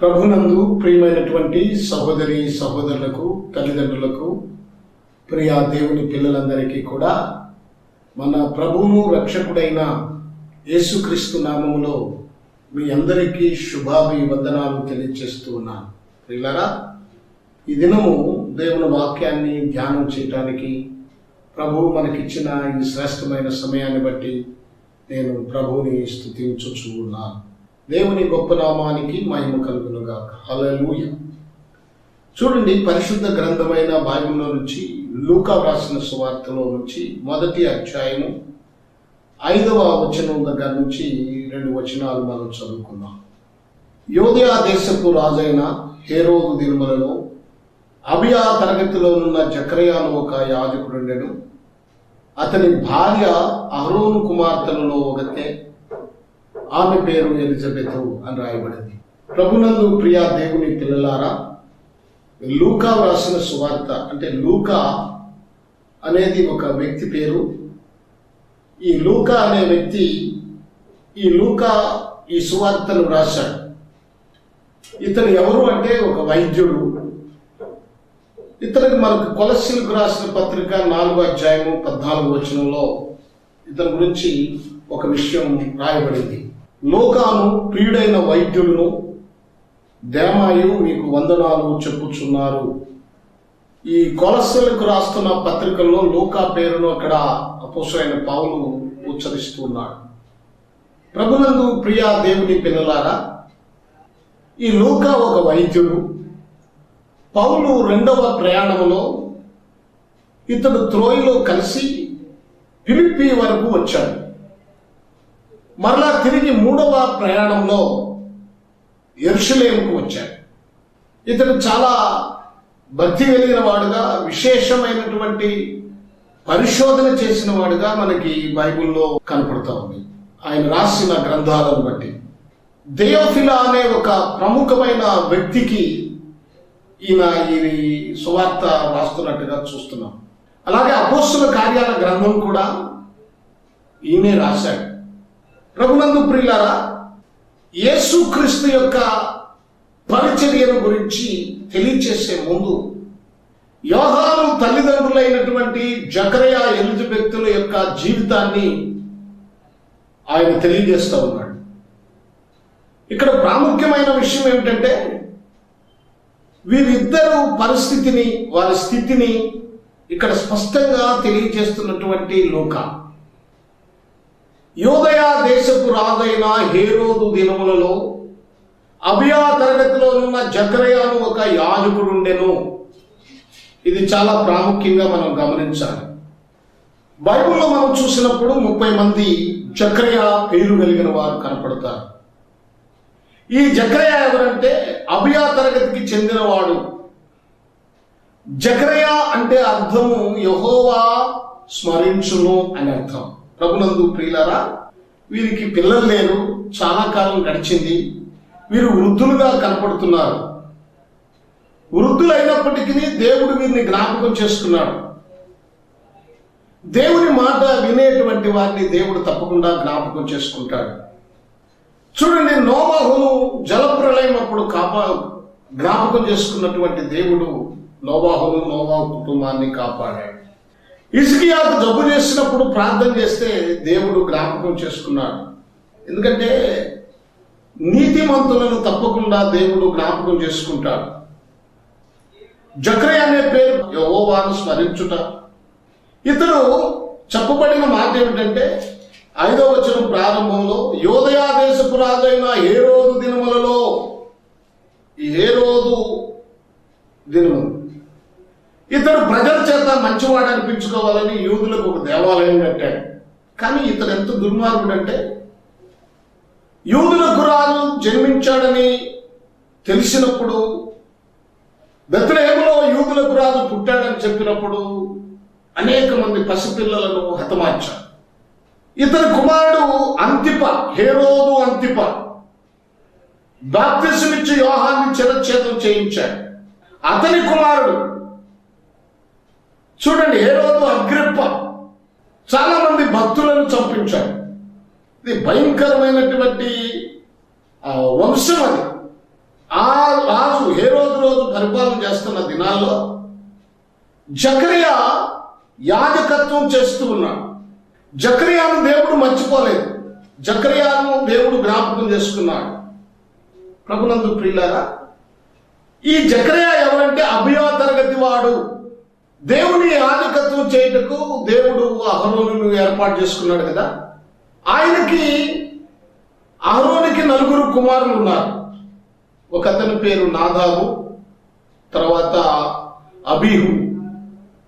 ప్రభునందు ప్రియమైనటువంటి సహోదరి సహోదరులకు తల్లిదండ్రులకు ప్రియ దేవుని పిల్లలందరికీ కూడా మన ప్రభువును రక్షకుడైన యేసుక్రీస్తు నామములో మీ అందరికీ శుభాభివందనాలు తెలియజేస్తూ ఉన్నాను. ప్రియులరా ఈ దినము దేవుని వాక్యాన్ని ధ్యానం చేయటానికి ప్రభువు మనకిచ్చిన ఈ శ్రేష్టమైన సమయాన్ని బట్టి నేను ప్రభువుని స్థుతించుచు ఉన్నాను దేవుని గొప్ప నామానికి మహిమ కలుగునుగాక. హల్లెలూయ. చూడండి పరిశుద్ధ గ్రంథమైన బైబిల్లో నుంచి లూకా వ్రాసిన సువార్తలో నుంచి మొదటి అధ్యాయము ఐదవ వచనం దగ్గర నుంచి రెండు వచనాలు మనం చదువుకుందాం. యోధయా దేశపు రాజైన హేరోదు దినుమలలో అభియా తరగతిలో ఉన్న ఒక యాజకుడుండెను. అతని భార్య అహరోను కుమార్తెలలో ఒకతే. ఆమె పేరు ఎలిజబెత్ అని రాయబడింది. ప్రభునందు ప్రియా దేవుని పిల్లలారా లూకా వ్రాసిన సువార్త అంటే లూకా అనేది ఒక వ్యక్తి పేరు. ఈ లూకా అనే వ్యక్తి ఈ లూకా ఈ సువార్తను వ్రాశాడు. ఇతను ఎవరు అంటే ఒక వైద్యుడు. ఇతనికి మనకు కొలసిల్కు రాసిన పత్రిక నాలుగో అధ్యాయము పద్నాలుగు వచనంలో ఇతని గురించి ఒక విషయం రాయబడింది. లోకాను ప్రియుడైన వైద్యులను దేమాయు మీకు వందనాలు చెప్పుచున్నారు. ఈ కొలసలకు రాస్తున్న పత్రికల్లో లోకా పేరును అక్కడ అపోసైన పావులు ఉచ్చరిస్తూ ఉన్నాడు. ప్రభునందు ప్రియా దేవుని పిల్లలారా ఈ లోకా ఒక వైద్యుడు. పౌలు రెండవ ప్రయాణంలో ఇతడు త్రోయిలో కలిసి పిలిపి వరకు వచ్చాడు. మరలా తిరిగి మూడవ ప్రయాణంలో ఎరుషులేముకు వచ్చాడు. ఇతడు చాలా భక్తి కలిగిన వాడుగా విశేషమైనటువంటి పరిశోధన చేసిన వాడుగా మనకి బైబిల్లో కనపడతా ఉంది. ఆయన రాసిన గ్రంథాలను బట్టి. దేయోఫిలా అనే ఒక ప్రముఖమైన వ్యక్తికి ఈయన ఈ సువార్త రాస్తున్నట్టుగా చూస్తున్నాం. అలాగే అపోస్తుల కార్యాల గ్రంథం కూడా ఈయనే రాశాడు. రఘునందు ప్రియులారా యేసుక్రీస్తు యొక్క పరిచర్యను గురించి తెలియచేసే ముందు యోహాను తల్లిదండ్రులైనటువంటి జకరయా ఎలిజబెత్తుల యొక్క జీవితాన్ని ఆయన తెలియజేస్తూ ఉన్నాడు. ఇక్కడ ప్రాముఖ్యమైన విషయం ఏమిటంటే వీరిద్దరు పరిస్థితిని వారి స్థితిని ఇక్కడ స్పష్టంగా తెలియజేస్తున్నటువంటి లోక. యోగయా దేశపు రాజైన హేరోదు దినములలో అభియా తరగతిలో ఉన్న జకరయాను ఒక యాజకుడుండెను. ఇది చాలా ప్రాముఖ్యంగా మనం గమనించాలి. బైబిల్లో మనం చూసినప్పుడు ముప్పై మంది జక్రయ పేరు కలిగిన వారు కనపడతారు. ఈ జక్రయ ఎవరంటే అభియా తరగతికి చెందినవాడు. జక్రయ అంటే అర్థము యహోవా స్మరించును అని అర్థం. ప్రభునందు ప్రియులారా వీరికి పిల్లలు లేరు చాలా కాలం గడిచింది. వీరు వృద్ధులుగా కనపడుతున్నారు. వృద్ధులైనప్పటికీ దేవుడు వీరిని జ్ఞాపకం చేసుకున్నాడు. దేవుని మాట వినేటువంటి వారిని దేవుడు తప్పకుండా జ్ఞాపకం చేసుకుంటాడు. చూడండి నోవాహును జలప్రలయం అప్పుడు కాపా జ్ఞాపకం చేసుకున్నటువంటి దేవుడు నోవాహును నోబాహు కుటుంబాన్ని కాపాడాడు. ఇసుకియా జబ్బు చేసినప్పుడు ప్రార్థన చేస్తే దేవుడు జ్ఞాపకం చేసుకున్నాడు. ఎందుకంటే నీతిమంతులను తప్పకుండా దేవుడు జ్ఞాపకం చేసుకుంటాడు. జక్రయ అనే పేరు యహోవాను స్మరించుట. ఇతడు చెప్పబడిన మాట ఏమిటంటే ఐదవ వచనం ప్రారంభంలో యోదయా దేశపు రాజైన హేరోదు దినములలో ఈ హేరోదు దినములు ఇతడు ప్రజల చేత మంచివాడు అనిపించుకోవాలని యూదులకు ఒక దేవాలయం కట్టాడు. కానీ ఇతను ఎంత దుర్మార్గుడు అంటే యూదులకు రాజు జన్మించాడని తెలిసినప్పుడు బెత్లహేములో యూదులకు రాజు పుట్టాడని చెప్పినప్పుడు అనేక మంది పసిపిల్లలను హతమార్చాడు. ఇతని కుమారుడు అంతిప హేరోదు అంతిప బాప్తిసమిచ్చి యోహాన్ని చిరచ్ఛేదం చేయించాడు. అతని కుమారుడు చూడండి హేరోదు అగ్రిప్ప చాలా మంది భక్తులను చంపించాడు. ఇది భయంకరమైనటువంటి వంశం అది. ఆ ఏ రోజు రోజు పరిపాలన చేస్తున్న దినాల్లో జకరియా యాజకత్వం చేస్తూ ఉన్నాడు. జకరియాను దేవుడు మర్చిపోలేదు. జకరియాను దేవుడు జ్ఞాపకం చేసుకున్నాడు. ప్రభునందు ప్రియులారా ఈ జకరియా ఎవరంటే అభియా తరగతి వాడు. దేవుని ఆధికత్వం చేయుటకు దేవుడు అహరోను ఏర్పాటు చేసుకున్నాడు కదా. ఆయనకి అహరోనికి నలుగురు కుమారులు ఉన్నారు. ఒక అతని పేరు నాదాబు తర్వాత అబీహు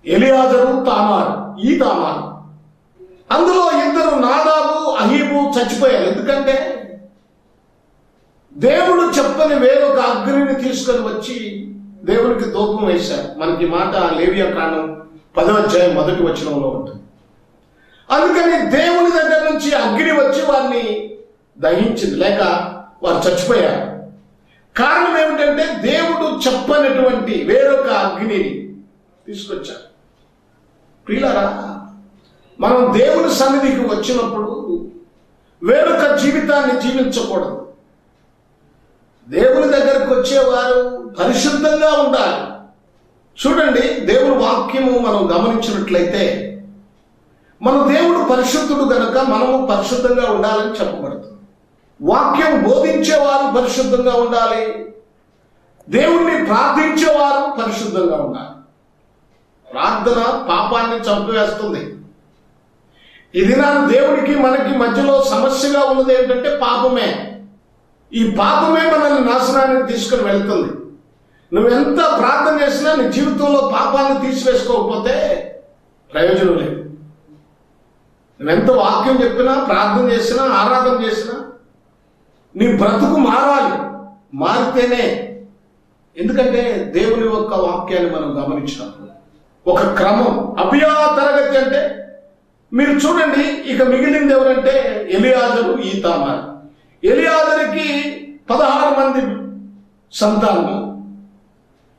ఎలియాజరు తామారు ఈ తామారు. అందులో ఇద్దరు నాదాబు అహీబు చచ్చిపోయారు. ఎందుకంటే దేవుడు చెప్పని వేరొక అగ్నిని తీసుకొని వచ్చి దేవునికి దూపం వేశారు మనకి మాట లేవియా కాండం పదో అధ్యాయం మొదటి వచనంలో ఉంటుంది. అందుకని దేవుని దగ్గర నుంచి అగ్ని వచ్చి వారిని దహించింది లేక వారు చచ్చిపోయారు. కారణం ఏమిటంటే దేవుడు చెప్పనటువంటి వేరొక అగ్నిని తీసుకొచ్చారు ప్రియులరా మనం దేవుని సన్నిధికి వచ్చినప్పుడు వేరొక జీవితాన్ని జీవించకూడదు. దేవుని దగ్గరకు వచ్చేవారు పరిశుద్ధంగా ఉండాలి. చూడండి దేవుని వాక్యము మనం గమనించినట్లయితే మన దేవుడు పరిశుద్ధుడు గనుక మనము పరిశుద్ధంగా ఉండాలని చెప్పబడుతుంది. వాక్యం బోధించేవారు పరిశుద్ధంగా ఉండాలి. దేవుణ్ణి ప్రార్థించేవారు పరిశుద్ధంగా ఉండాలి. ప్రార్థన పాపాన్ని చంపివేస్తుంది. ఇది నా దేవుడికి మనకి మధ్యలో సమస్యగా ఉన్నది ఏంటంటే పాపమే. ఈ పాపమే మనల్ని నాశనానికి తీసుకుని వెళ్తుంది. నువ్వెంత ప్రార్థన చేసినా నీ జీవితంలో పాపాన్ని తీసివేసుకోకపోతే ప్రయోజనం లేదు. నువ్వెంత వాక్యం చెప్పినా ప్రార్థన చేసినా ఆరాధన చేసినా నీ బ్రతుకు మారాలి. మారితేనే. ఎందుకంటే దేవుని యొక్క వాక్యాన్ని మనం గమనించినప్పుడు ఒక క్రమం అభియా తరగతి అంటే మీరు చూడండి ఇక మిగిలింది ఎవరంటే ఎలియాజరు ఈతామారు. ఎలియాదరికి పదహారు మంది సంతానము.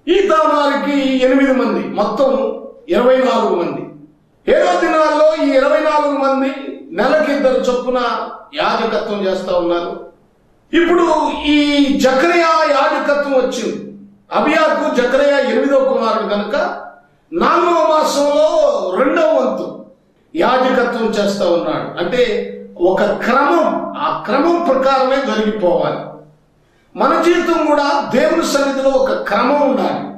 ఈతామారికి ఎనిమిది మంది. మొత్తం ఇరవై నాలుగు మంది. ఏడో దినాల్లో ఈ ఇరవై నాలుగు మంది నెలకి ఇద్దరు చొప్పున యాజకత్వం చేస్తూ ఉన్నారు. ఇప్పుడు ఈ జక్రయా యాజకత్వం వచ్చింది. అభియాకు జక్రయా ఎనిమిదో కుమారుడు కనుక నాలుగవ మాసంలో రెండవ వంతు యాజకత్వం చేస్తూ ఉన్నాడు. అంటే ఒక క్రమం ఆ క్రమం ప్రకారమే జరిగిపోవాలి. మన జీవితం కూడా దేవుని సన్నిధిలో ఒక క్రమం ఉండాలి.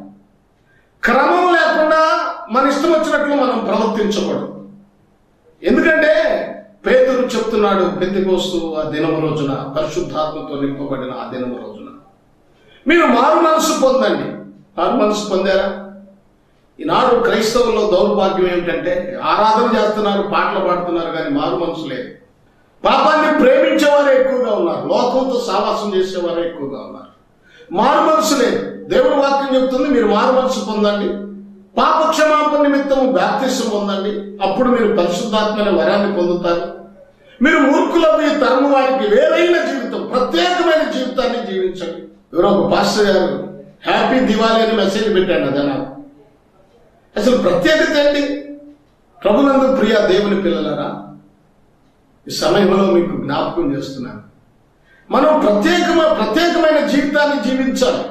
క్రమం లేకుండా మన ఇష్టం వచ్చినట్లు మనం ప్రవర్తించకూడదు. ఎందుకంటే పేదరు చెప్తున్నాడు పెద్దకోస్తు ఆ దినము రోజున పరిశుద్ధాత్మతో నింపబడిన ఆ దినము రోజున. మీరు మారు మనసు పొందండి. మారు మనసు పొందారా? ఈనాడు క్రైస్తవుల్లో దౌర్భాగ్యం ఏమిటంటే ఆరాధన చేస్తున్నారు పాటలు పాడుతున్నారు కానీ మారు మనసు లేదు. పాపాన్ని ప్రేమించేవారే ఎక్కువగా ఉన్నారు. లోకంతో సావాసం చేసేవారే ఎక్కువగా ఉన్నారు. మారు మనసు లేదు దేవుడు వాక్యం చెప్తుంది మీరు మారు మనసు పొందండి. పాప క్షమాపణ నిమిత్తం బ్యాప్తిష్టం పొందండి. అప్పుడు మీరు పరిశుద్ధాత్మైన వరాన్ని పొందుతారు. మీరు మూర్ఖులకు ఈ తరము వారికి వేరైన జీవితం ప్రత్యేకమైన జీవితాన్ని జీవించండి. ఎవరో ఒక పాస్టర్ గారు హ్యాపీ దివాళీ అని మెసేజ్ పెట్టాడు జనాలు. అసలు ప్రత్యేకత ఏంటి? ప్రభునందు ప్రియ దేవుని పిల్లలరా ఈ సమయంలో మీకు జ్ఞాపకం చేస్తున్నాను. మనం ప్రత్యేకమ ప్రత్యేకమైన జీవితాన్ని జీవించాలి.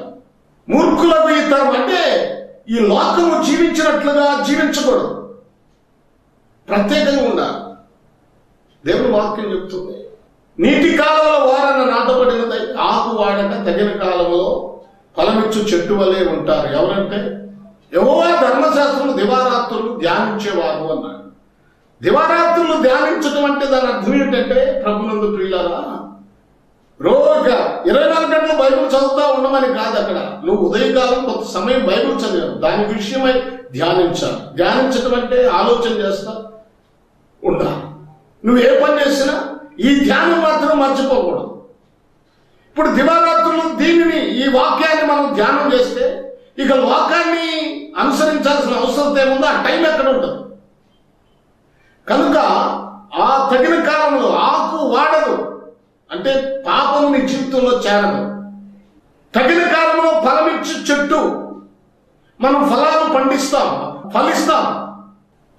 మూర్ఖులకు ఈ తరం అంటే ఈ లోకము జీవించినట్లుగా జీవించకూడదు. ప్రత్యేకంగా ఉండాలి. దేవుని వాక్యం చెప్తుంది. నీటి కాలంలో వారన నాటబడినది ఆకు వాడక తగిన కాలంలో ఫలమిచ్చు చెట్టు వలె ఉంటారు. ఎవరంటే ఎవో ధర్మశాస్త్రం దివారాత్రులు ధ్యానించేవారు అన్నాడు దివారాత్రులు ధ్యానించడం అంటే దాని అర్థం ఏంటంటే ప్రభునందు ప్రియులారా రోజుగా ఇరవై నాలుగు గంటలు బైబుల్ చదువుతా ఉండమని కాదు అక్కడ. నువ్వు ఉదయకాలం కొంత సమయం బైబుల్ చదివావు. దాని విషయమై ధ్యానించాలి. ధ్యానించడం అంటే ఆలోచన చేస్తా ఉండాలి. నువ్వు ఏ పని చేసినా ఈ ధ్యానం మాత్రం మర్చిపోకూడదు. ఇప్పుడు దివారాత్రులు దీనిని ఈ వాక్యాన్ని మనం ధ్యానం చేస్తే ఇక లోకాన్ని అనుసరించాల్సిన అవసరం ఏముందో ఆ టైం ఎక్కడ ఉంటుంది? కనుక ఆ తగిన కాలంలో ఆకు వాడదు. అంటే పాపము నీ జీవితంలో చేరదు. తగిన కాలంలో ఫలమిచ్చు చెట్టు మనం ఫలాలు పండిస్తాం ఫలిస్తాం.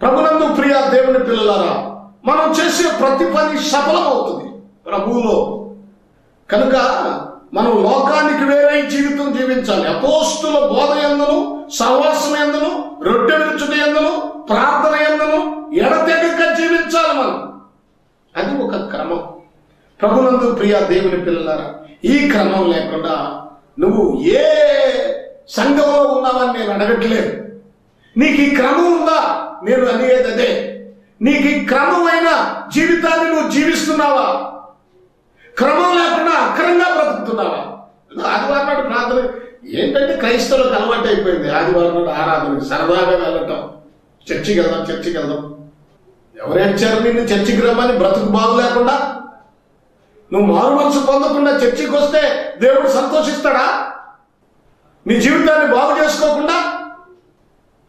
ప్రభునందు ప్రియ దేవుని పిల్లలారా మనం చేసే ప్రతి పని సఫలమవుతుంది ప్రభువులో. కనుక మనం లోకానికి వేరే జీవితం జీవించాలి. అపోస్తుల బోధ ఎందును సహవాసం ఎందును రొట్టె విరుచుట ఎందును ప్రార్థన క్రమం. ప్రభునందు ప్రియ దేవుని పిల్లలారా ఈ క్రమం లేకుండా నువ్వు ఏ సంఘంలో ఉన్నావని నేను అడగట్లేదు. నీకు ఈ క్రమం ఉందా? నేను అనేది అదే. నీకు ఈ క్రమమైన జీవితాన్ని నువ్వు జీవిస్తున్నావా? క్రమం లేకుండా అక్రంగా బ్రతుకుతున్నావా? ఆదివారం నాడు ప్రార్థన. ఏంటంటే క్రైస్తవులకు అలవాటు అయిపోయింది ఆదివారం నాడు ఆరాధన సరదాగా వెళ్ళటం. చర్చికి వెళ్దాం చర్చికి వెళ్దాం. ఎవరు ఏడ్చారు నిన్ను చర్చికి రమ్మని బ్రతుకు బాగు లేకుండా? నువ్వు మారు మనసు పొందకుండా చర్చికి వస్తే దేవుడు సంతోషిస్తాడా? నీ జీవితాన్ని బాగు చేసుకోకుండా?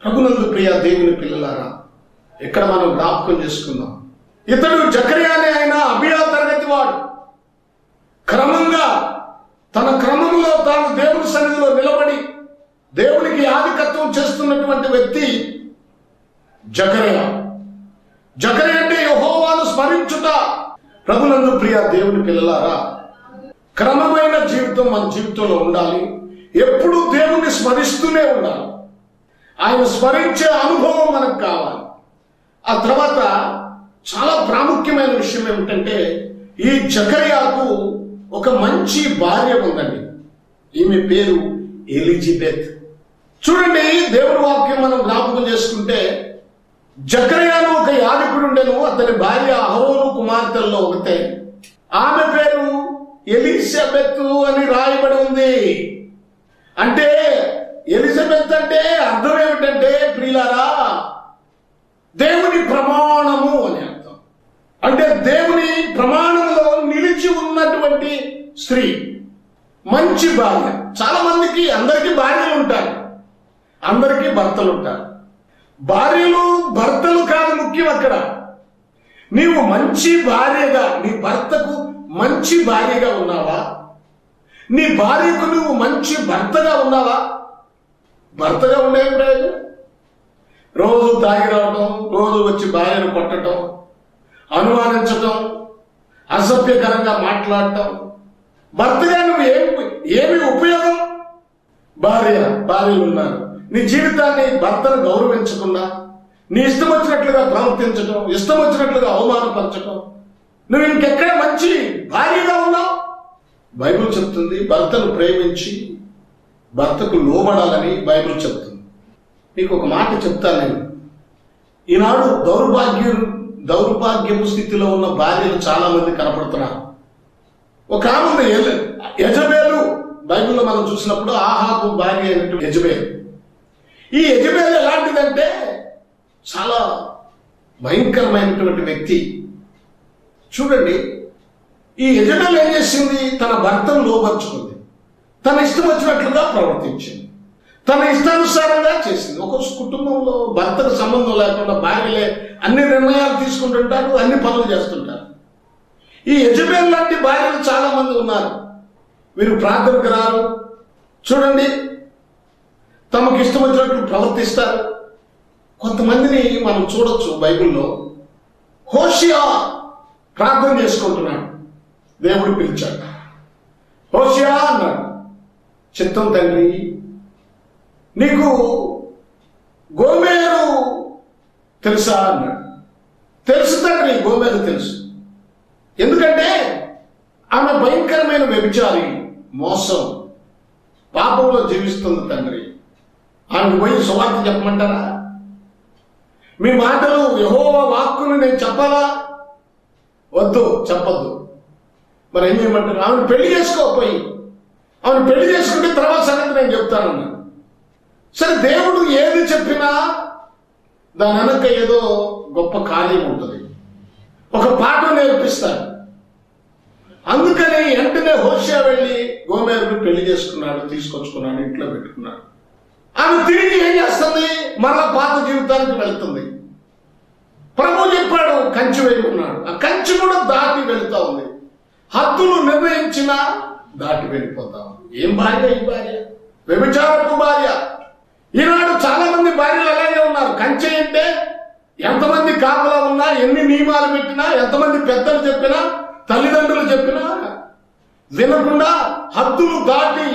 రఘునందు ప్రియ దేవుని పిల్లలారా ఇక్కడ మనం జ్ఞాపకం చేసుకుందాం. ఇతడు జకర్యానే ఆయన అభియా తరగతి వాడు. క్రమంగా తన క్రమంలో తాను దేవుని సన్నిధిలో నిలబడి దేవునికి ఆధికత్వం చేస్తున్నటువంటి వ్యక్తి జకరయ. జకరయ అంటే యహోవాను స్మరించుట. ప్రభులందు ప్రియ దేవుని పిల్లలారా క్రమమైన జీవితం మన జీవితంలో ఉండాలి. ఎప్పుడూ దేవుణ్ణి స్మరిస్తూనే ఉండాలి. ఆయన స్మరించే అనుభవం మనకు కావాలి. ఆ తర్వాత చాలా ప్రాముఖ్యమైన విషయం ఏమిటంటే ఈ జకర్యాకు ఒక మంచి భార్య ఉందండి. ఈమె పేరు ఎలిజబెత్. చూడండి దేవుడి వాక్యం మనం జ్ఞాపకం చేసుకుంటే జక్రయాను ఒక యాజకుడుండెను అతని భార్య అహోను కుమార్తెల్లో ఒకతే. ఆమె పేరు ఎలిజబెత్ అని రాయబడి ఉంది. అంటే ఎలిజబెత్ అంటే అర్థం ఏమిటంటే ప్రియులారా దేవుని ప్రమాణము అని అర్థం. అంటే దేవుని ప్రమాణంలో నిలిచి ఉన్నటువంటి స్త్రీ మంచి భార్య. చాలా మందికి అందరికీ భార్యలు ఉంటారు. అందరికీ భర్తలు ఉంటారు. భార్యలు భర్తలు కాదు ముఖ్యం అక్కడ. నీవు మంచి భార్యగా నీ భర్తకు మంచి భార్యగా ఉన్నావా? నీ భార్యకు నువ్వు మంచి భర్తగా ఉన్నావా? భర్తగా ఉండే ప్రయోజనం రోజు తాగి రావటం రోజు వచ్చి భార్యను కొట్టడం అనుమానించటం అసభ్యకరంగా మాట్లాడటం. భర్తగా నువ్వు ఏమి ఏమి ఉపయోగం? భార్య భార్యలు ఉన్నారు. నీ జీవితాన్ని భర్తను గౌరవించకుండా నీ ఇష్టం వచ్చినట్లుగా ప్రవర్తించటం ఇష్టం వచ్చినట్లుగా అవమానపరచటం. నువ్వు ఇంకెక్కడ మంచి భార్యగా ఉన్నావు? బైబిల్ చెప్తుంది భర్తను ప్రేమించి భర్తకు లోబడాలని బైబిల్ చెప్తుంది. మీకు ఒక మాట చెప్తాను నేను. ఈనాడు దౌర్భాగ్యం దౌర్భాగ్యపు స్థితిలో ఉన్న భార్యలు చాలా మంది కనపడుతున్నారు. ఒక ఆమె ఉంది, యజబేలు బైబిల్లో మనం చూసినప్పుడు ఆహాకు భార్య అయినటువంటి యజబేలు. ఈ యజమాని ఎలాంటిదంటే చాలా భయంకరమైనటువంటి వ్యక్తి. చూడండి ఈ యజమాని ఏం చేసింది? తన భర్తను లోపరుచుకుంది తన ఇష్టం వచ్చినట్లుగా ప్రవర్తించింది. తన ఇష్టానుసారంగా చేసింది. ఒక కుటుంబంలో భర్తకు సంబంధం లేకుండా భార్యలే అన్ని నిర్ణయాలు తీసుకుంటుంటారు అన్ని పనులు చేస్తుంటారు. ఈ యజమాని లాంటి భార్యలు చాలా మంది ఉన్నారు. వీరు ప్రార్థనకు రారు. చూడండి తమకు ఇష్టం వచ్చినట్లు ప్రవర్తిస్తారు. కొంతమందిని మనం చూడొచ్చు బైబిల్లో. హోషియా ప్రార్థన చేసుకుంటున్నాడు. దేవుడు పిలిచాడు. హోషియా అన్నాడు చిత్తం తండ్రి నీకు గోమేరు తెలుసా? అన్నాడు. తెలుసు తండ్రి గోమేరు తెలుసు. ఎందుకంటే ఆమె భయంకరమైన వ్యభిచారి మోసం పాపంలో జీవిస్తుంది తండ్రి. ఆమెకు పోయి సువార్త చెప్పమంటారా? మీ మాటలు యహోవ వాక్కును నేను చెప్పాలా? వద్దు చెప్పొద్దు. మరి ఏం చేయమంటారు? ఆమెను పెళ్ళి చేసుకోపోయి ఆమెను పెళ్ళి చేసుకుంటే తర్వాత సంగతి నేను చెప్తానన్నాను సరే దేవుడు ఏది చెప్పినా దాని వెనక ఏదో గొప్ప కార్యం ఉంటుంది. ఒక పాట నేర్పిస్తాడు. అందుకని వెంటనే హోషియా వెళ్ళి గోమేరుకు పెళ్ళి చేసుకున్నాడు తీసుకొచ్చుకున్నాడు ఇంట్లో పెట్టుకున్నాడు. ఆమె తిరిగి ఏం చేస్తుంది? మరలా పాత జీవితానికి వెళ్తుంది. ప్రభు చెప్పాడు కంచి వేయకున్నాడు ఆ కంచి కూడా దాటి వెళుతా ఉంది. హద్దులు నిర్ణయించిన దాటి వెళ్ళిపోతా ఉంది. ఏం భార్య ఈ భార్య? వ్యభిచారపు భార్య. ఈనాడు చాలా మంది భార్యలు అలాగే ఉన్నారు. కంచె అంటే ఎంతమంది కాపలా ఉన్నా ఎన్ని నియమాలు పెట్టినా ఎంతమంది పెద్దలు చెప్పినా తల్లిదండ్రులు చెప్పినా వినకుండా హద్దులు దాటి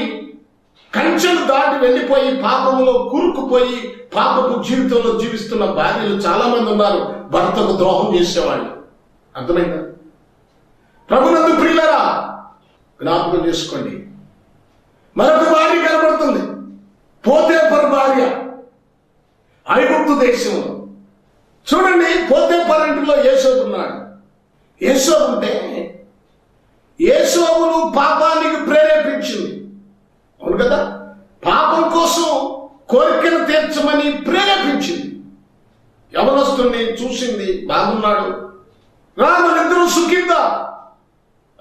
కంచెలు దాటి వెళ్ళిపోయి పాపంలో కూరుకుపోయి పాపపు జీవితంలో జీవిస్తున్న భార్యలు చాలా మంది ఉన్నారు. భర్తకు ద్రోహం చేసేవాళ్ళు. అర్థమైందా? ప్రభునందు ప్రియులరా జ్ఞాపకం చేసుకోండి. మరొక భార్య కనబడుతుంది. పోతేపర్ భార్య ఐగుప్తు దేశంలో. చూడండి పోతే ఇంటిలో యేసోబు ఉన్నాడు. యేసోబు ఉంటే యేసోబును పాపానికి ప్రేరేపించింది. అవును కదా? పాపం కోసం కోరికను తీర్చమని ప్రేరేపించింది. యవనస్తుని చూసింది బాగున్నాడు. రా మనిద్దరూ సుఖిద్దాం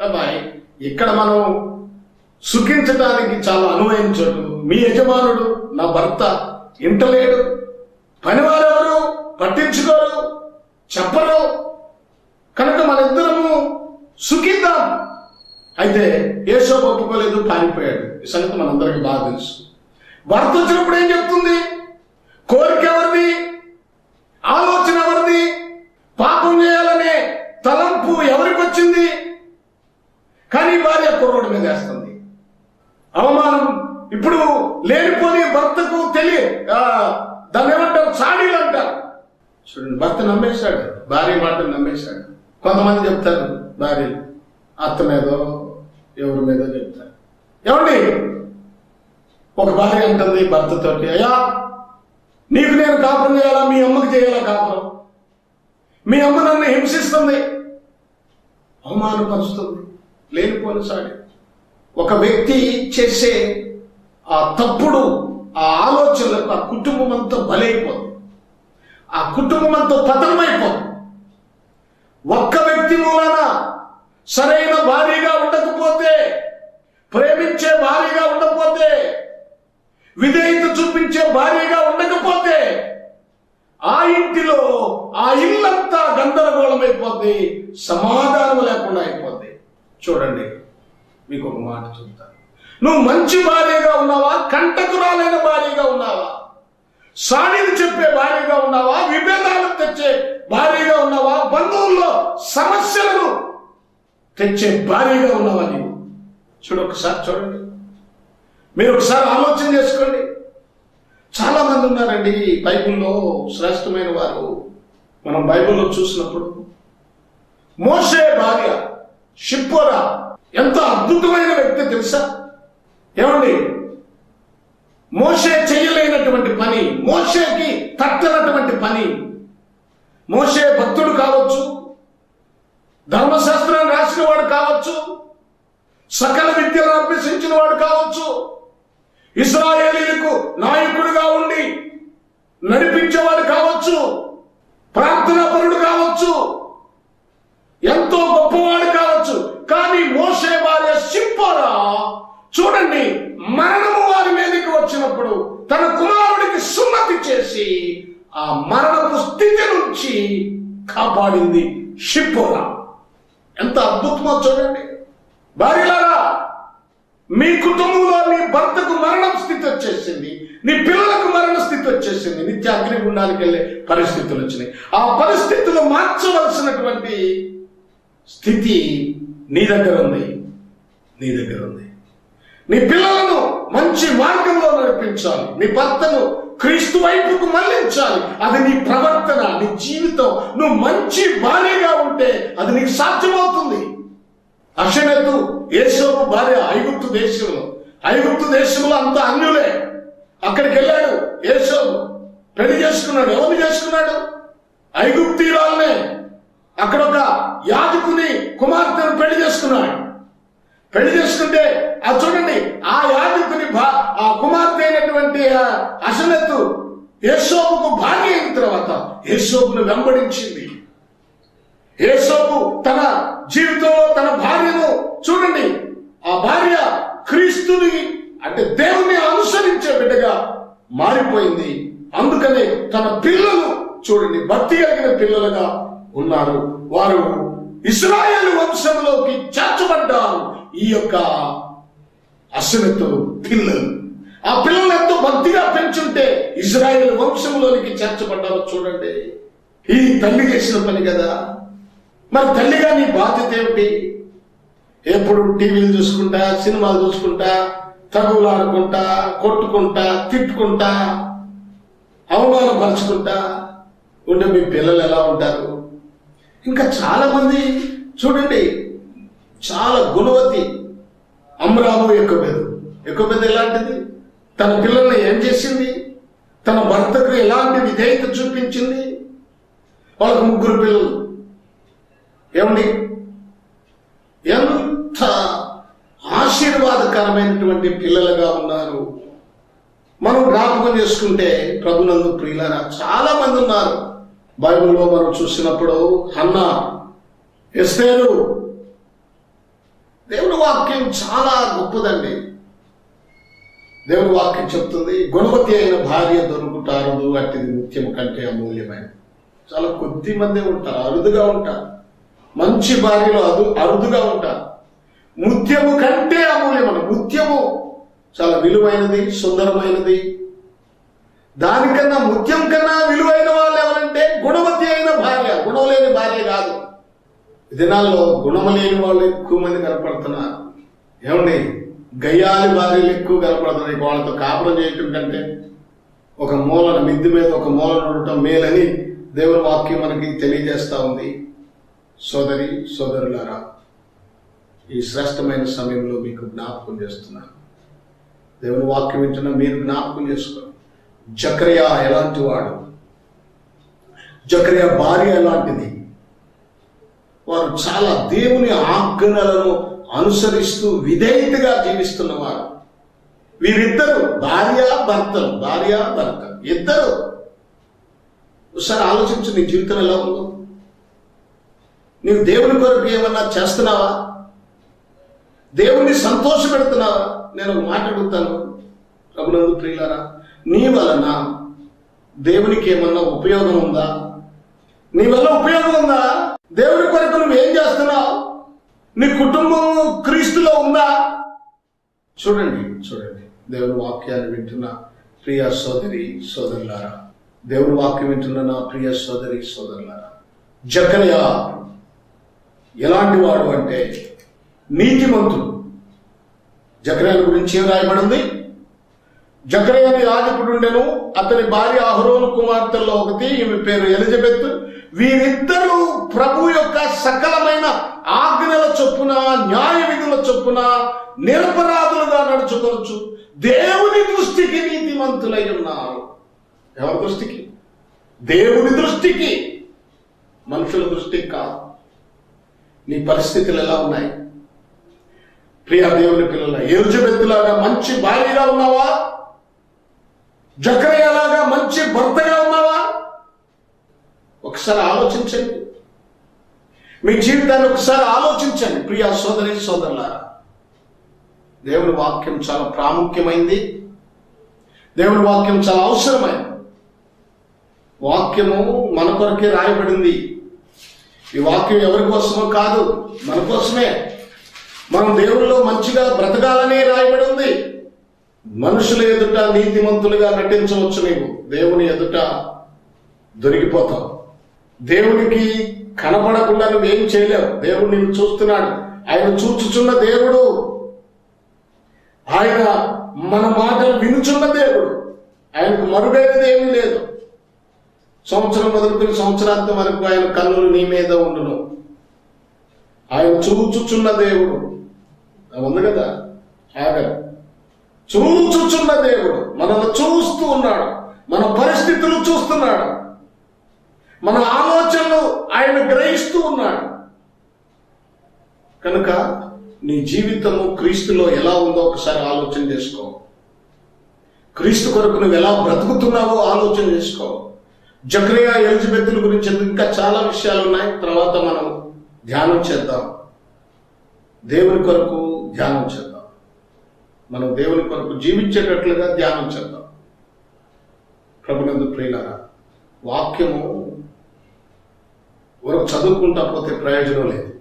అబ్బాయి ఇక్కడ మనం సుఖించడానికి చాలా అనువయించడు మీ యజమానుడు నా భర్త ఇంటలేడు. పనివారెవరు? పట్టించుకోరు. చెప్పరు. కనుక మన ఇద్దరము సుఖిద్దాం అయితే ఏసో ఒప్పుకోలేదు పారిపోయాడు ఈ సంగతి మనందరికీ బాగా తెలుసు. భర్త వచ్చినప్పుడు ఏం చెప్తుంది? కోరిక ఎవరిది? ఆలోచన ఎవరిది? పాపం చేయాలనే తలంపు ఎవరికి వచ్చింది? కానీ భార్య కుర్రోడి మీద వేస్తుంది. అవమానం ఇప్పుడు లేనిపోని భర్తకు తెలియ దాన్ని ఏమంటారు? సాడీలు అంటారు. చూడండి భర్త నమ్మేశాడు. భార్య మాట నమ్మేశాడు. కొంతమంది చెప్తారు భార్య అత్త మీదో ఎవరి మీద చెప్తారు ఏమండి? ఒక భార్య అంటుంది భర్తతోటి. అయ్యా నీకు నేను కాపురం చేయాలా? మీ అమ్మకి చేయాలా కాపురం? మీ అమ్మ నన్ను హింసిస్తుంది. అవమానపరుస్తుంది. లేనిపోని సాడి ఒక వ్యక్తి చేసే ఆ తప్పుడు ఆ ఆలోచనలకు ఆ కుటుంబం అంతా బలైపోతుంది ఆ కుటుంబం అంతా పతనమైపోతుంది ఒక్క వ్యక్తి మూలన సరైన భార్యగా ప్రేమించే భార్యగా ఉండకపోతే విధేయత చూపించే భార్యగా ఉండకపోతే ఆ ఇంటిలో ఆ ఇల్లంతా గందరగోళమైపోద్ది సమాధానం లేకుండా అయిపోద్ది. చూడండి మీకు ఒక మాట చెప్తాను నువ్వు మంచి భార్యగా ఉన్నావా? కంటకురాలైన భార్యగా ఉన్నావా? సాడిని చెప్పే భార్యగా ఉన్నావా? విభేదాలు తెచ్చే భార్యగా ఉన్నావా? బంధువుల్లో సమస్యలను తెచ్చే భార్యగా ఉన్నావా నీవు? చూడు ఒకసారి చూడండి. మీరు ఒకసారి ఆలోచన చేసుకోండి. చాలా మంది ఉన్నారండి బైబిల్లో శ్రేష్టమైన వారు. మనం బైబిల్లో చూసినప్పుడు మోషే భార్య షిప్పోరా ఎంత అద్భుతమైన వ్యక్తి తెలుసా? ఏమండి? మోషే చేయలేనటువంటి పని మోషేకి తట్టనటువంటి పని. మోషే భక్తుడు కావచ్చు ధర్మశాస్త్రం రాసిన వాడు కావచ్చు సకల విద్యలు అభ్యసించిన వాడు కావచ్చు. ఇస్రాయేలీలకు నాయకుడుగా ఉండి నడిపించేవాడు కావచ్చు. ప్రార్థనాపరుడు కావచ్చు. ఎంతో గొప్పవాడు కావచ్చు. కానీ మోసే భార్య సింపరా చూడండి మరణము వారి మీదకి వచ్చినప్పుడు తన కుమారుడికి సున్నతి చేసి ఆ మరణపు స్థితి నుంచి కాపాడింది షిప్పోరా ఎంత అద్భుతమో చూడండి. భార్యలారా మీ కుటుంబంలో నీ భర్తకు మరణం స్థితి వచ్చేసింది నీ పిల్లలకు మరణ స్థితి వచ్చేసింది నిత్య అగ్నిగుండానికి వెళ్ళే పరిస్థితులు వచ్చినాయి. ఆ పరిస్థితులు మార్చవలసినటువంటి స్థితి నీ దగ్గర ఉంది నీ దగ్గర ఉంది. నీ పిల్లలను మంచి మార్గంలో నడిపించాలి. నీ భర్తను క్రీస్తు వైపుకు మళ్ళించాలి. అది నీ ప్రవర్తన నీ జీవితం. నువ్వు మంచి భార్యగా ఉంటే అది నీకు సాధ్యమవుతుంది. అక్షనెత్తు ఏసోపు భార్య ఐగుప్తు దేశంలో. ఐగుప్తు దేశంలో అంత అన్యులే. అక్కడికి వెళ్ళాడు ఏసోపు. పెళ్ళి చేసుకున్నాడు. ఎవరిని చేసుకున్నాడు? ఐగుప్తీరాలనే అక్కడ ఒక యాజకుని కుమార్తెను పెళ్ళి చేసుకున్నాడు. పెళ్ళి చేసుకుంటే ఆ చూడండి ఆ యాజకుని భా ఆ కుమార్తె అయినటువంటి ఆ యేసోపుకు భార్య అయిన తర్వాత యేసోపును వెంబడించింది. యేసోపు తన జీవితంలో తన భార్యను చూడండి ఆ భార్య క్రీస్తుని అంటే దేవుని అనుసరించే బిడ్డగా మారిపోయింది. అందుకనే తన పిల్లలు చూడండి భక్తి కలిగిన పిల్లలుగా ఉన్నారు. వారు ఇస్రాయేల్ వంశంలోకి చేర్చబడ్డారు. ఈ యొక్క అసనతో పిల్లలు. ఆ పిల్లలు ఎంతో భక్తిగా పెంచుంటే ఇజ్రాయేల్ వంశంలోనికి చేర్చబడ్డారో చూడండి. ఈ తల్లి చేసిన పని కదా. మరి తల్లిగా నీ బాధ్యత ఏమిటి? ఎప్పుడు టీవీలు చూసుకుంటా సినిమాలు చూసుకుంటా తగులాడుకుంటా కొట్టుకుంటా తిట్టుకుంటా అవమానపరుచుకుంటా ఉండే మీ పిల్లలు ఎలా ఉంటారు? ఇంకా చాలా మంది చూడండి చాలా గుణవతి అమరాబు ఎక్కువ పెద్ద ఎక్కువ పెద్ద ఎలాంటిది? తన పిల్లల్ని ఏం చేసింది? తన భర్తకు ఎలాంటి విధేయత చూపించింది? వాళ్ళకు ముగ్గురు పిల్లలు. ఏమండి? ఎంత ఆశీర్వాదకరమైనటువంటి పిల్లలుగా ఉన్నారు. మనం జ్ఞాపకం చేసుకుంటే ప్రభునందు ప్రియులారా చాలా మంది ఉన్నారు. బైబిల్లో మనం చూసినప్పుడు అన్న ఎస్తేరు దేవుని వాక్యం చాలా గొప్పదండి. దేవుని వాక్యం చెప్తుంది గుణవతి అయిన భార్య దొరుకుతారు అట్టిది ముఖ్యం కంటే అమూల్యమైన చాలా కొద్ది మంది ఉంటారు అరుదుగా ఉంటారు. మంచి భార్యలో అదు అరుదుగా ఉంటారు. ముత్యము కంటే అమూల్యమైన. ముత్యము చాలా విలువైనది సుందరమైనది. దానికన్నా ముత్యం కన్నా విలువైన వాళ్ళు ఎవరంటే గుణవతి అయిన భార్య. గుణం లేని భార్య కాదు. దినాల్లో గుణము లేని వాళ్ళు ఎక్కువ మంది కనపడుతున్నారు. ఏమండి? గయ్యాలి భార్యలు ఎక్కువ కనపడుతున్నాయి వాళ్ళతో కాపురం చేయటం కంటే ఒక మూలన మిద్ది మీద ఒక మూలన ఉండటం మేలని దేవుని వాక్యం మనకి తెలియజేస్తా ఉంది. సోదరి సోదరులారా ఈ శ్రేష్టమైన సమయంలో మీకు జ్ఞాపకం చేస్తున్నాను. దేవుని వాక్యం వింటున్న మీరు జ్ఞాపకం చేసుకోండి. జక్రియా ఎలాంటి వాడు? జక్రియా భార్య ఎలాంటిది? వారు చాలా దేవుని ఆజ్ఞలను అనుసరిస్తూ విధేయతగా జీవిస్తున్నవారు వీరిద్దరు భార్య భర్తలు. భార్య భర్త. ఇద్దరు. ఒకసారి ఆలోచించు నీ జీవితం ఎలా ఉందో. నీవు దేవుని కొరకు ఏమన్నా చేస్తున్నావా? దేవుణ్ణి సంతోష పెడుతున్నావా నేను ఒక మాట అడుగుతాను. ప్రభునందు ప్రియులారా నీ వలన దేవునికి ఏమన్నా ఉపయోగం ఉందా? నీ వల్ల ఉపయోగం ఉందా? దేవుని కొరకు నువ్వు ఏం చేస్తున్నావు? నీ కుటుంబం క్రీస్తులో ఉందా? చూడండి చూడండి. దేవుని వాక్యాన్ని వింటున్న ప్రియ సోదరి సోదరులారా. దేవుని వాక్యం వింటున్న నా ప్రియ సోదరి సోదరులారా. జకరయ ఎలాంటి వాడు అంటే నీతిమంతుడు. జకరయ్య గురించి ఏం రాయబడింది? జకరయ్యని యాజకుడుండెను అతని భార్య అహరోను కుమార్తెల్లో ఒకటి ఈమె పేరు ఎలిజబెత్. వీరిద్దరూ ప్రభు యొక్క సకలమైన ఆజ్ఞల చొప్పున న్యాయ విధుల చొప్పున నిరపరాధులుగా నడుచుకోవచ్చు దేవుని దృష్టికి నీతిమంతులై ఉన్నారు. ఎవరి దృష్టికి? దేవుని దృష్టికి. మనుషుల దృష్టికి కాదు. నీ పరిస్థితులు ఎలా ఉన్నాయి? ప్రియా దేవుని పిల్లల ఎరుజబెత్తులాగా మంచి భార్యగా ఉన్నావా? జక్రయ్యలాగా మంచి భర్తగా ఉన్నావా? ఒకసారి ఆలోచించండి. మీ జీవితాన్ని ఒకసారి ఆలోచించండి ప్రియా సోదరి సోదరులారా. దేవుని వాక్యం చాలా ప్రాముఖ్యమైంది. దేవుని వాక్యం చాలా అవసరమైంది. వాక్యము మన కొరకే రాయబడింది. ఈ వాక్యం ఎవరి కోసమో కాదు మన కోసమే. మనం దేవుల్లో మంచిగా బ్రతకాలనే రాయబడి ఉంది. మనుషుల ఎదుట నీతిమంతులుగా నటించవచ్చు నీవు. దేవుని ఎదుట దొరికిపోతావు. దేవునికి కనపడకుండా నువ్వేం చేయలేవు. దేవుడు నిన్ను చూస్తున్నాడు. ఆయన చూచుచున్న దేవుడు. ఆయన మన మాటలు వినుచున్న దేవుడు. ఆయనకు మరుగైనది ఏమీ లేదు. సంవత్సరం మొదలుకొని సంవత్సరాంతం వరకు ఆయన కన్నులు నీ మీద ఉండును. ఆయన చూచుచున్న దేవుడు. అది ఉంది కదా? ఆగరు. చూచుచున్న దేవుడు. మనల్ని చూస్తూ ఉన్నాడు. మన పరిస్థితులు చూస్తున్నాడు. మన ఆలోచనలు ఆయన గ్రహిస్తూ ఉన్నాడు. కనుక నీ జీవితము క్రీస్తులో ఎలా ఉందో ఒకసారి ఆలోచన చేసుకో. క్రీస్తు కొరకు నువ్వు ఎలా బ్రతుకుతున్నావో ఆలోచన చేసుకో. జక్రియా ఎలిజబెత్తుల గురించి ఇంకా చాలా విషయాలు ఉన్నాయి. తర్వాత మనం ధ్యానం చేద్దాం. దేవుని కొరకు ధ్యానం చేద్దాం. మనం దేవుని కొరకు జీవించేటట్లుగా ధ్యానం చేద్దాం. ప్రభునందు ప్రియులారా వాక్యము వరకు చదువుకుంటా పోతే ప్రయోజనం లేదు.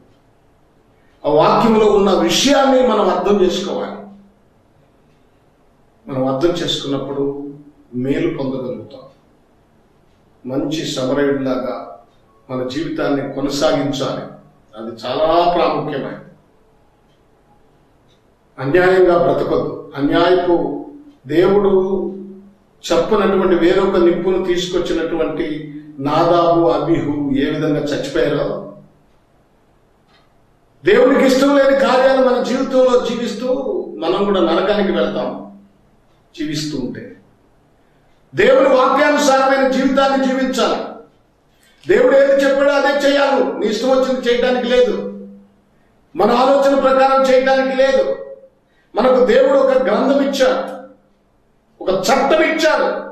ఆ వాక్యంలో ఉన్న విషయాన్ని మనం అర్థం చేసుకోవాలి. మనం అర్థం చేసుకున్నప్పుడు మేలు పొందగలుగుతాం. మంచి సమరయుడిలాగా మన జీవితాన్ని కొనసాగించాలి. అది చాలా ప్రాముఖ్యమైనది. అన్యాయంగా బ్రతకొద్దు. అన్యాయపు దేవుడు చెప్పనటువంటి వేరొక నిప్పును తీసుకొచ్చినటువంటి నాదాబు అబిహు ఏ విధంగా చచ్చిపోయారో దేవుడికి ఇష్టం లేని కార్యాలు మన జీవితంలో జీవిస్తూ మనం కూడా నరకానికి వెళ్తాం. జీవిస్తూ ఉంటే. దేవుని వాక్యానుసారమైన జీవితాన్ని జీవించాలి. దేవుడు ఏది చెప్పాడో అదే చేయాలి. నీ ఇష్టం వచ్చింది చేయడానికి లేదు. మన ఆలోచన ప్రకారం చేయడానికి లేదు. మనకు దేవుడు ఒక గ్రంథం ఇచ్చాడు. ఒక చట్టం ఇచ్చాడు.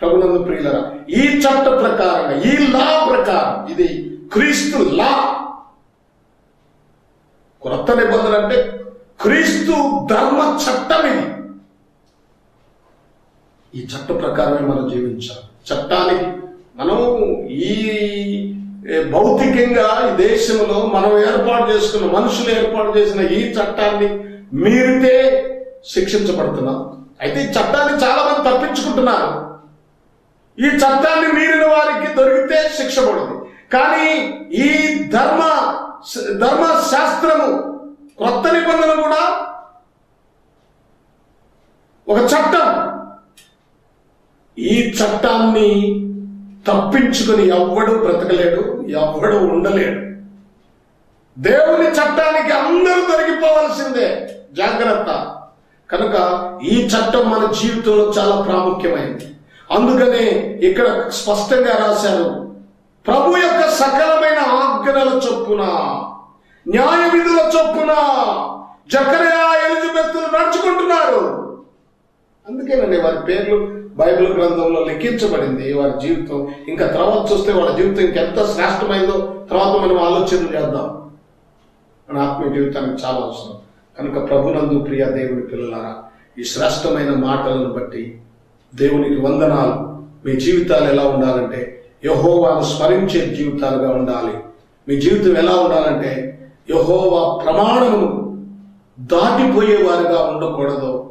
ప్రభునందు ప్రియులరా ఈ చట్ట ప్రకారంగా ఈ లా ప్రకారం ఇది క్రీస్తు లా. క్రొత్త నిబంధన అంటే క్రీస్తు ధర్మ చట్టం ఇది. ఈ చట్ట ప్రకారమే మనం జీవించాలి. చట్టానికి మనం ఈ భౌతికంగా ఈ దేశంలో మనం ఏర్పాటు చేసుకున్న మనుషులు ఏర్పాటు చేసిన ఈ చట్టాన్ని మీరితే శిక్షించబడుతున్నాం అయితే ఈ చట్టాన్ని చాలా మంది తప్పించుకుంటున్నారు. ఈ చట్టాన్ని మీరిన వారికి దొరికితే శిక్ష పడదు కానీ ఈ ధర్మ ధర్మ శాస్త్రము కొత్త నిబంధన కూడా ఒక చట్టం ఈ చట్టాన్ని తప్పించుకుని ఎవ్వడు బ్రతకలేడు ఎవ్వడు ఉండలేడు. దేవుని చట్టానికి అందరూ దొరికిపోవాల్సిందే. జాగ్రత్త. కనుక ఈ చట్టం మన జీవితంలో చాలా ప్రాముఖ్యమైనది. అందుకనే ఇక్కడ స్పష్టంగా రాశారు ప్రభు యొక్క సకలమైన ఆజ్ఞల చొప్పున న్యాయ విధుల చొప్పున జకరియా ఎలిజబెత్తులు నడుచుకుంటున్నారు. అందుకేనండి వారి పేర్లు బైబిల్ గ్రంథంలో లిఖించబడింది వారి జీవితం. ఇంకా తర్వాత చూస్తే వాళ్ళ జీవితం ఇంకెంత శ్రేష్టమైందో తర్వాత మనం ఆలోచన చేద్దాం. మన ఆత్మీయ జీవితానికి చాలా అవసరం. కనుక ప్రభునందు ప్రియ దేవుని పిల్లలారా ఈ శ్రేష్టమైన మాటలను బట్టి దేవునికి వందనాలు. మీ జీవితాలు ఎలా ఉండాలంటే యహోవాను స్మరించే జీవితాలుగా ఉండాలి. మీ జీవితం ఎలా ఉండాలంటే యహోవా దాటిపోయే దాటిపోయేవారుగా ఉండకూడదు.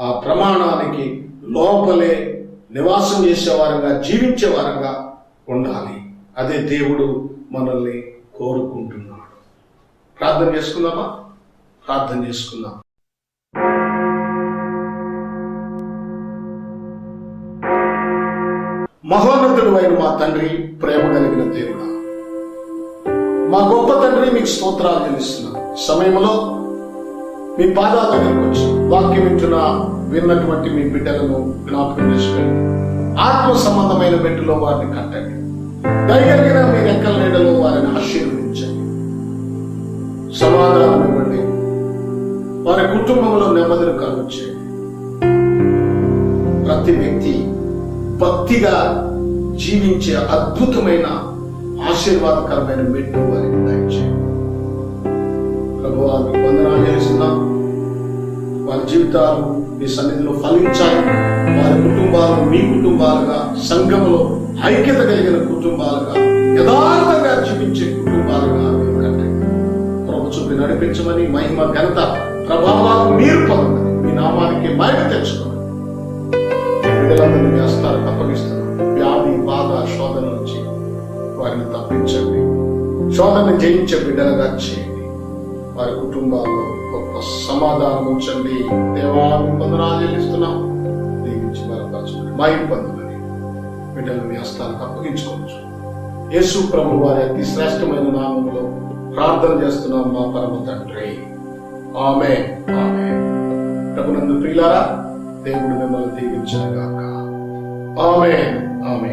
ఆ ప్రమాణానికి లోపలే నివాసం చేసేవారంగా జీవించేవారంగా ఉండాలి. అదే దేవుడు మనల్ని కోరుకుంటున్నాడు. ప్రార్థన చేసుకుందామా? ప్రార్థన చేసుకుందాం. మహోన్నతుడు అయిన మా తండ్రి ప్రేమ కలిగిన దేవుడా. మా గొప్ప తండ్రి మీకు స్తోత్రాలు తెలుస్తున్నాను సమయంలో మీ పాదాల దగ్గరకు వచ్చి వాక్యం వింటున్న విన్నటువంటి మీ బిడ్డలను జ్ఞాపకం చేసుకోండి ఆత్మ సంబంధమైన బిడ్డలో వారిని కట్టండి. దయగలిగిన మీ రెక్కల నీడలో వారిని ఆశీర్వదించండి. సమాధానం ఇవ్వండి. వారి కుటుంబంలో నెమ్మదిని కలుగొచ్చేయండి ప్రతి వ్యక్తి భక్తిగా జీవించే అద్భుతమైన ఆశీర్వాదకరమైన మెట్టు వారికి దయచేయండి. ప్రభువా మీకు వందనాలు చేస్తున్నాం వారి జీవితాలు మీ సన్నిధిలో ఫలించాలి వారి కుటుంబాలు మీ కుటుంబాలుగా సంఘంలో ఐక్యత కలిగిన కుటుంబాలుగా యథార్థంగా జీవించే కుటుంబాలుగా మేము కట్టండి ప్రభు చూపి నడిపించమని మహిమ ఘనత ప్రభావాలు మీరు పొందండి మీ నామానికి మహిమ తెచ్చుకోండి మీ బిడ్డలందరినీ మీ హస్తాలకు అప్పగిస్తున్నాం వ్యాధి బాధ శోధన నుంచి వారిని తప్పించండి. శోధన జయించే బిడ్డలుగా చేయండి. వారి కుటుంబాల్లో గొప్ప సమాధానం ఉంచండి దేవాన్ని పొందనాలు చెల్లిస్తున్నాం దీవించి బలపరచండి. మా ఇబ్బందులని బిడ్డలు మీ హస్తానికి అప్పగించుకోవచ్చు. యేసు ప్రభు వారి అతి శ్రేష్టమైన నామంలో ప్రార్థన చేస్తున్నాం మా పరమ తండ్రి. ఆమె ఆమె ప్రభునందు ప్రియులారా దేవుడు మిమ్మల్ని దీవించను గాక. ఆమె ఆమె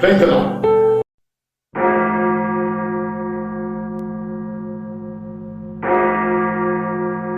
ప్రైతలం